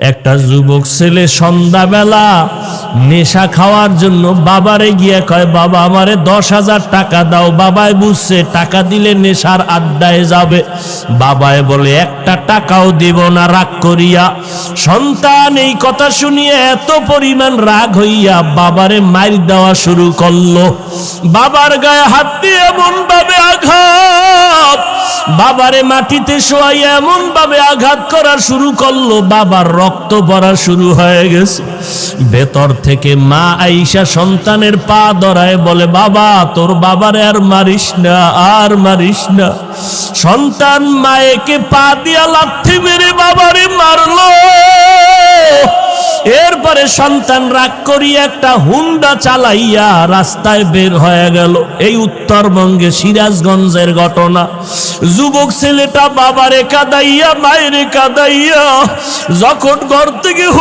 একটা যুবক ছেলে সন্ধ্যাবেলা নেশা খাওয়ার জন্য বাবারে গিয়ে কয়, বাবা, আমারে দশ হাজার টাকা দাও। বাবায় বুঝছে, টাকা দিলে নেশার আড্ডায় যাবে। বাবায় বলে, একটা টাকাও দিব না, রাগ করিয়া। সন্তান এই কথা শুনিয়ে এত পরিমাণ রাগ হইয়া বাবারে মাইর দেওয়া শুরু করল। বাবার গায়ে হাত দিয়ে এমন ভাবে আঘাত বাবারে মাটিতে শোয়াই এমন ভাবে আঘাত করা শুরু করল, বাবার রক্ত পড়া শুরু হয়ে গেছে। ভেতর থেকে মা আইসা সন্তানের পা ধরায় বলে, বাবা, তোর বাবারে আর মারিস না, আর মারিস না। সন্তান মায়েকে পা দিয়া লাথি মেরে বাবারে মারলো। এরপরে সন্তান রাগ করি একটা হুন্ডা চালাইয়া রাস্তায় বের হয়ে গেল। এই উত্তরবঙ্গে সিরাজগঞ্জের ঘটনা। যুবক ছেলেটা বাবারে কাদাইয়া, মায়েরে কাদাইয়া যখন ঘর থেকে